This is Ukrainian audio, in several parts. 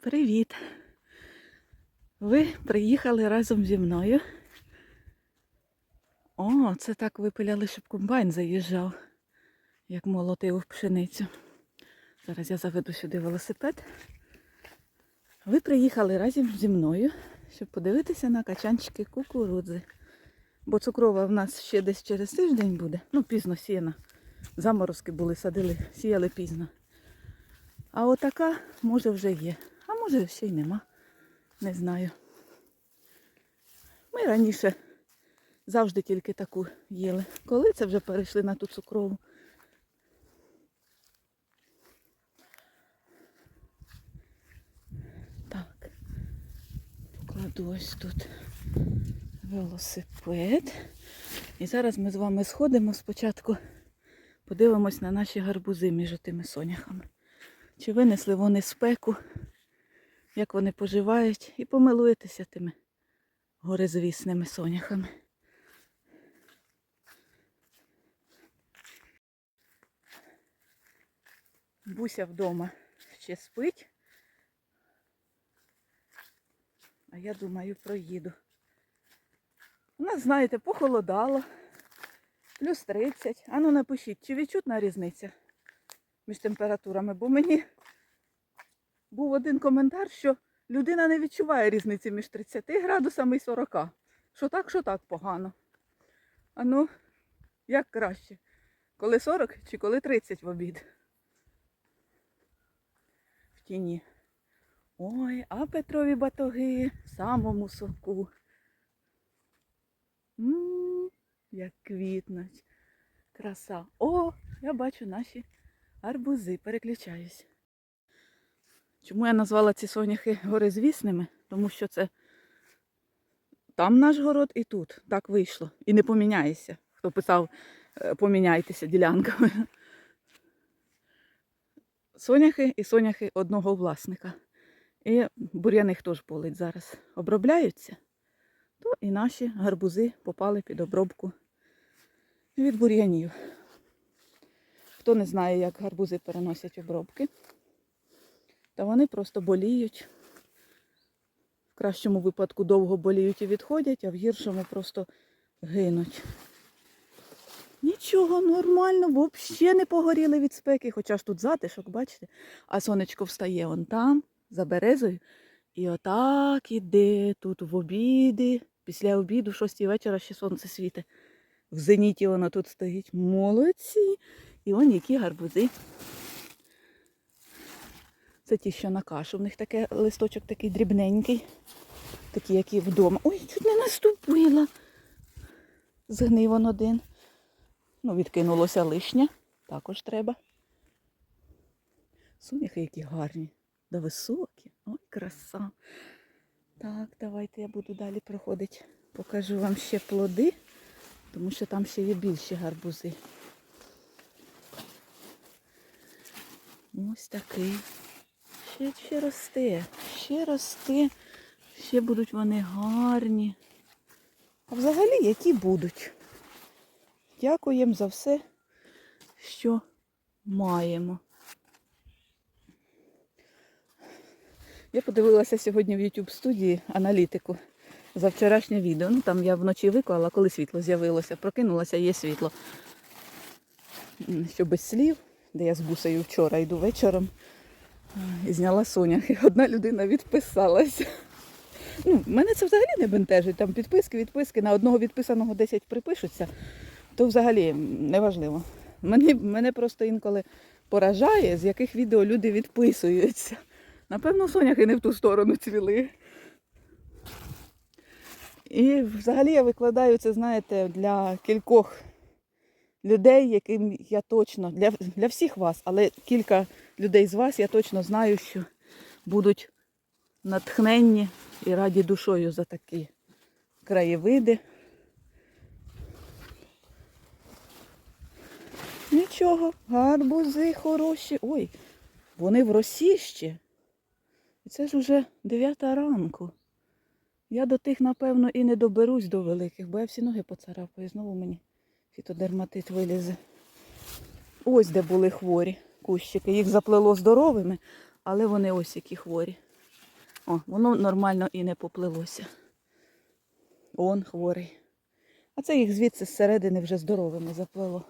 Привіт! Ви приїхали разом зі мною. О, це так випиляли, щоб комбайн заїжджав, як молотив пшеницю. Зараз я заведу сюди велосипед. Ви приїхали разом зі мною, щоб подивитися на качанчики кукурудзи. Бо цукрова в нас ще десь через тиждень буде. Ну, пізно сіяна. Заморозки були, садили, сіяли пізно. А отака, може, вже є. Може ще й нема. Не знаю. Ми раніше завжди тільки таку їли. Коли це вже перейшли на ту цукрову? Так. Покладу ось тут велосипед. І зараз ми з вами сходимо спочатку, подивимось на наші гарбузи між тими соняхами. Чи винесли вони спеку, як вони поживають, і помилуєтеся тими горизвісними соняхами. Буся вдома ще спить. А я думаю, проїду. У нас, знаєте, похолодало. Плюс 30. Ану напишіть, чи відчутна різниця між температурами, бо мені був один коментар, що людина не відчуває різниці між 30 градусами і 40. Що так, що так погано. А ну, як краще? Коли 40 чи коли 30 в обід? В тіні. Ой, а Петрові батоги в самому соку. М, як квітнуть. Краса. О, я бачу наші арбузи. Переключаюсь. Чому я назвала ці соняхи горизвісними? Тому що це там наш город і тут. Так вийшло. І не поміняєшся. Хто писав, е, поміняйтеся ділянками. Соняхи і соняхи одного власника. І бур'яних теж полить зараз. Обробляються, то і наші гарбузи попали під обробку від бур'янів. Хто не знає, як гарбузи переносять обробки, та вони просто боліють. В кращому випадку довго боліють і відходять, а в гіршому просто гинуть. Нічого, нормально, взагалі не погоріли від спеки, хоча ж тут затишок, бачите? А сонечко встає он там, за березою. І отак іде тут в обіди. Після обіду, в 6 вечора ще сонце світить. В зеніті воно тут стоїть. Молодці. І он які гарбузи. Це ті, що на кашу. В них таке листочок такий дрібненький. Такий, як і вдома. Ой, чуть не наступила. Згнив он один. Ну, відкинулося лишнє. Також треба. Соняхи які гарні. Да високі. Ой, краса. Так, давайте я буду далі проходити. Покажу вам ще плоди, тому що там ще є більші гарбузи. Ось такий. Ще, ще росте, ще росте, ще будуть вони гарні. А взагалі які будуть? Дякуємо за все, що маємо. Я подивилася сьогодні в YouTube студії аналітику за вчорашнє відео. Ну там я вночі виклала, коли світло з'явилося. Прокинулася, є світло. Що без слів, де я з бусею вчора йду вечором. І зняла соняхи. Одна людина відписалася. Ну, мене це взагалі не бентежить. Там підписки, відписки, на одного відписаного 10 припишуться, то взагалі неважливо. Мене, мене просто інколи поражає, з яких відео люди відписуються. Напевно, соняхи не в ту сторону цвіли. І взагалі я викладаю це, знаєте, для кількох людей, яким я точно, для, для всіх вас, але кілька людей з вас я точно знаю, що будуть натхненні і раді душою за такі краєвиди. Нічого, гарбузи хороші. Ой, вони в росі ще. І це ж уже 9 ранку. Я до тих, напевно, і не доберусь до великих, бо я всі ноги поцарапаю. Знову мені фітодерматит вилізе. Ось де були хворі кущики. Їх заплело здоровими, але вони ось які хворі. О, воно нормально і не поплилося. Он хворий. А це їх звідси зсередини вже здоровими заплело.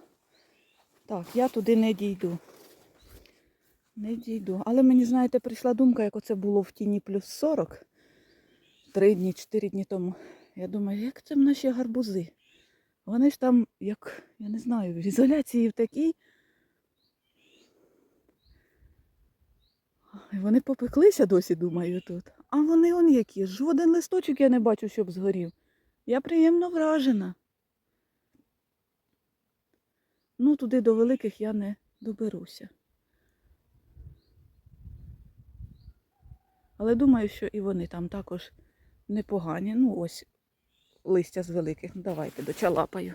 Так, я туди не дійду. Не дійду. Але мені, знаєте, прийшла думка, як оце було в тіні плюс 40 три дні, чотири дні тому. Я думаю, як це в наші гарбузи? Вони ж там, як, я не знаю, в ізоляції в такій. Вони попеклися досі, думаю, тут. А вони он які. Жоден листочок я не бачу, щоб згорів. Я приємно вражена. Ну, туди до великих я не доберуся. Але думаю, що і вони там також непогані. Ну, ось листя з великих. Давайте дочалапаю.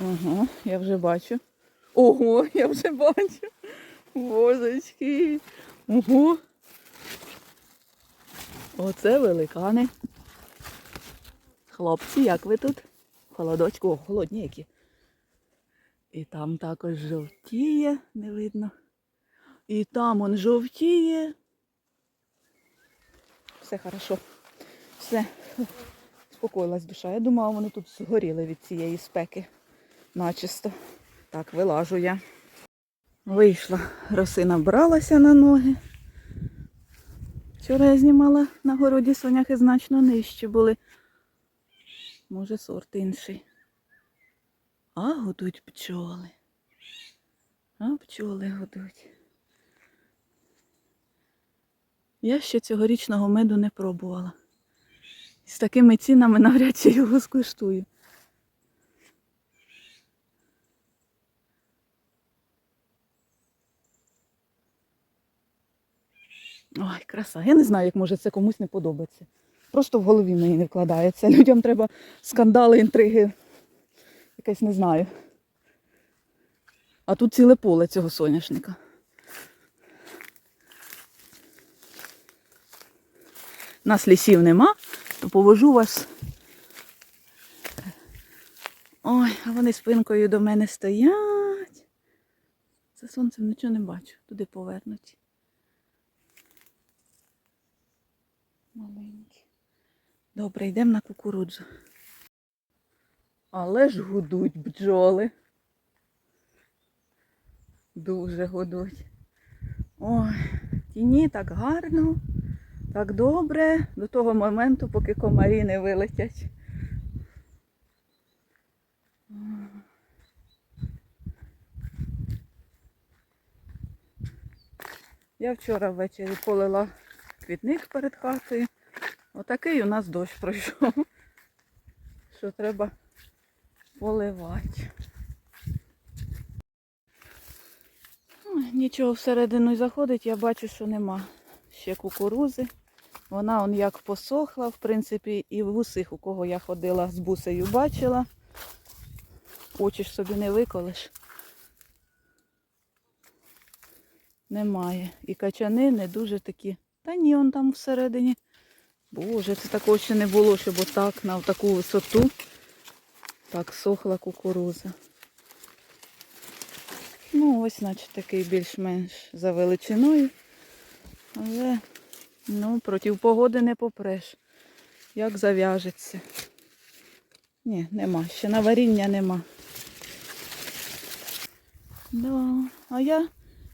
Ага, я вже бачу. Ого, я вже бачу. Божечки. Ого. Оце великани. Хлопці, як ви тут? Холодочку, о, холодні які. І там також жовтіє, не видно. І там он жовтіє. Все хорошо. Все. Спокоїлась душа. Я думала, вони тут згоріли від цієї спеки. Начисто. Так, вилажу я. Вийшла, роси набралася на ноги. Вчора я знімала на городі соняхи значно нижче були. Може, сорт інший. А гудуть пчоли. А пчоли гудуть. Я ще цьогорічного меду не пробувала. З такими цінами навряд чи його скуштую. Ой, краса. Я не знаю, як може це комусь не подобається. Просто в голові мені не вкладається. Людям треба скандали, інтриги. Якесь не знаю. А тут ціле поле цього соняшника. Нас лісів нема, то повожу вас. Ой, а вони спинкою до мене стоять. За сонцем нічого не бачу. Туди повернуть. Маленькі. Добре, йдемо на кукурудзу. Але ж гудуть бджоли. Дуже гудуть. Ой, тіні так гарно, так добре до того моменту, поки комарі не вилетять. Я вчора ввечері полила квітник перед хатою. Отакий у нас дощ пройшов. Що треба поливати. Нічого всередину заходить, я бачу, що нема ще кукурузи. Вона он як посохла, в принципі, і в усіх, у кого я ходила з бусею, бачила. Очі ж собі не виколиш. Немає. І качани не дуже такі. Та ні, он там всередині. Боже, це такого ще не було, щоб отак на таку висоту так сохла кукуруза. Ну, ось, значить, такий більш-менш за величиною. Але, ну, проти погоди не попреш. Як зав'яжеться. Ні, нема. Ще на варіння нема. Да. А я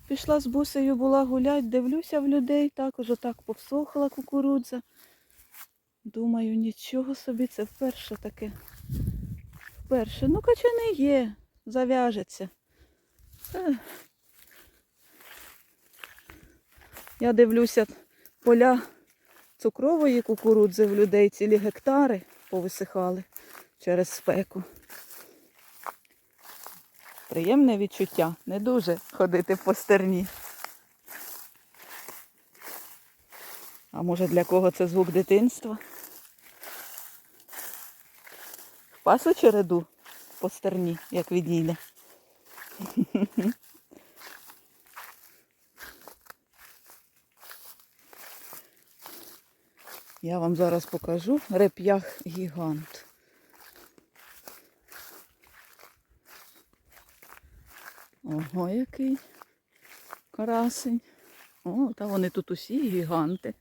пішла з бусею, була гулять, дивлюся в людей, також отак повсохла кукурудза. Думаю, нічого собі, це вперше таке. Вперше. Ну, качани є, зав'яжеться. Я дивлюся поля цукрової кукурудзи в людей, цілі гектари повисихали через спеку. Приємне відчуття, не дуже ходити по стерні. А може для кого це звук дитинства? Пасу череду по стерні, як відійде. Я вам зараз покажу реп'ях гігант. Ого, який красень. О, та вони тут усі гіганти.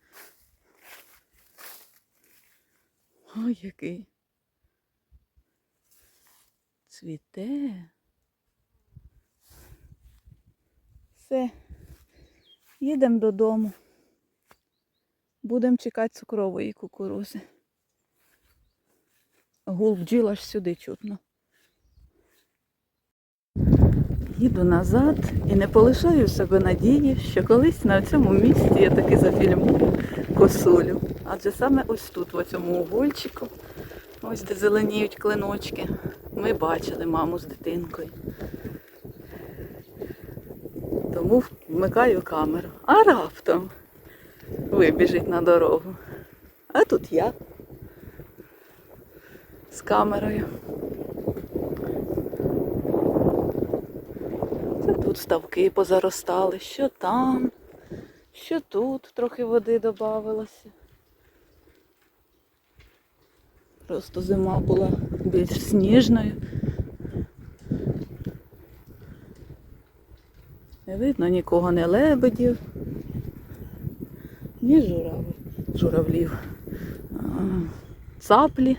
Ой, який. Цвіте. Все. Їдемо додому. Будемо чекати цукрової кукурузи. Гул бджіл аж сюди чутно. Їду назад і не полишаю себе надії, що колись на цьому місці я таки зафільмую косулю. Адже саме ось тут, в цьому угольчику, ось де зеленіють клиночки, ми бачили маму з дитинкою. Тому вмикаю камеру. А раптом вибіжить на дорогу. А тут я з камерою. Це тут ставки позаростали, що там, що тут трохи води додавалося. Просто зима була більш сніжною. Не видно нікого, не лебедів, ні журав... журавлів. Цаплі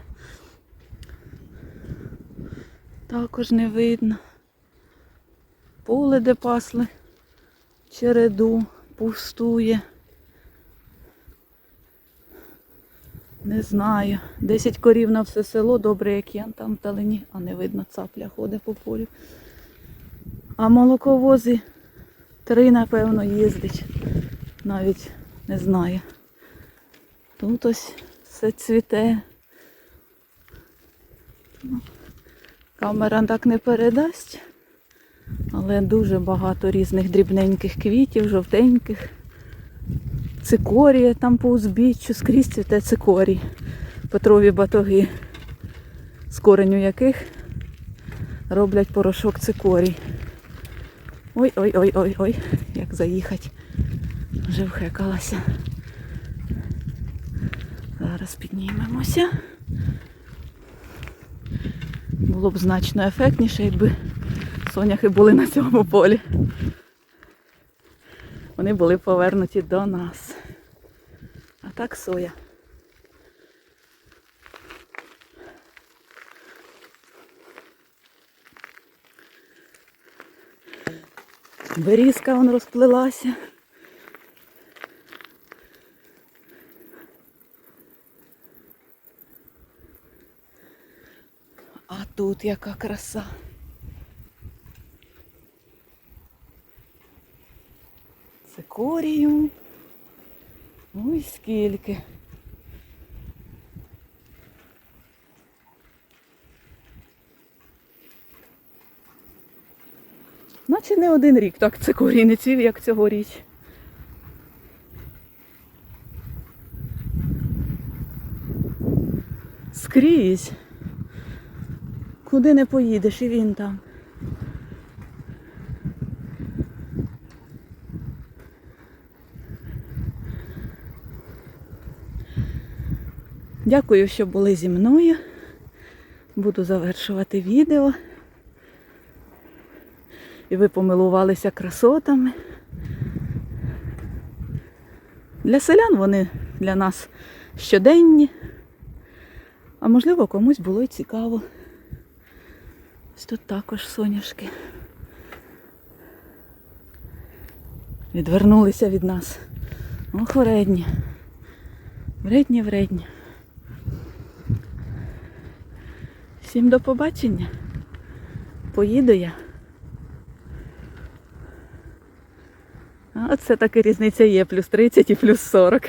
також не видно. Поле, де пасли, череду пустує. Не знаю. Десять корів на все село, добре, як я там вдалині, а не видно, цапля ходить по полю. А молоковози три, напевно, їздить. Навіть не знаю. Тут ось все цвіте. Ну, Камера так не передасть. Але дуже багато різних дрібненьких квітів, жовтеньких. Цикорія там по узбіччю, скрізь цвіте цикорій. Петрові батоги, з кореню яких роблять порошок цикорій. Ой-ой-ой-ой-ой, як заїхати. Вже вхекалася. Зараз піднімемося. Було б значно ефектніше, якби соняхи були на цьому полі. Вони були повернуті до нас. А так соя. Берізка вон розплилася. А тут яка краса. Цикорію. Ой, скільки. Наче не один рік так цикорій не цвів, як цьогоріч. Скрізь. Куди не поїдеш і він там. Дякую, що були зі мною. Буду завершувати відео. І ви помилувалися красотами. Для селян вони для нас щоденні. А можливо комусь було й цікаво. Ось тут також соняшки. Відвернулися від нас. Ох, вредні. Вредні, вредні. Всім до побачення. Поїду я. А це таки різниця є, плюс 30 і плюс 40.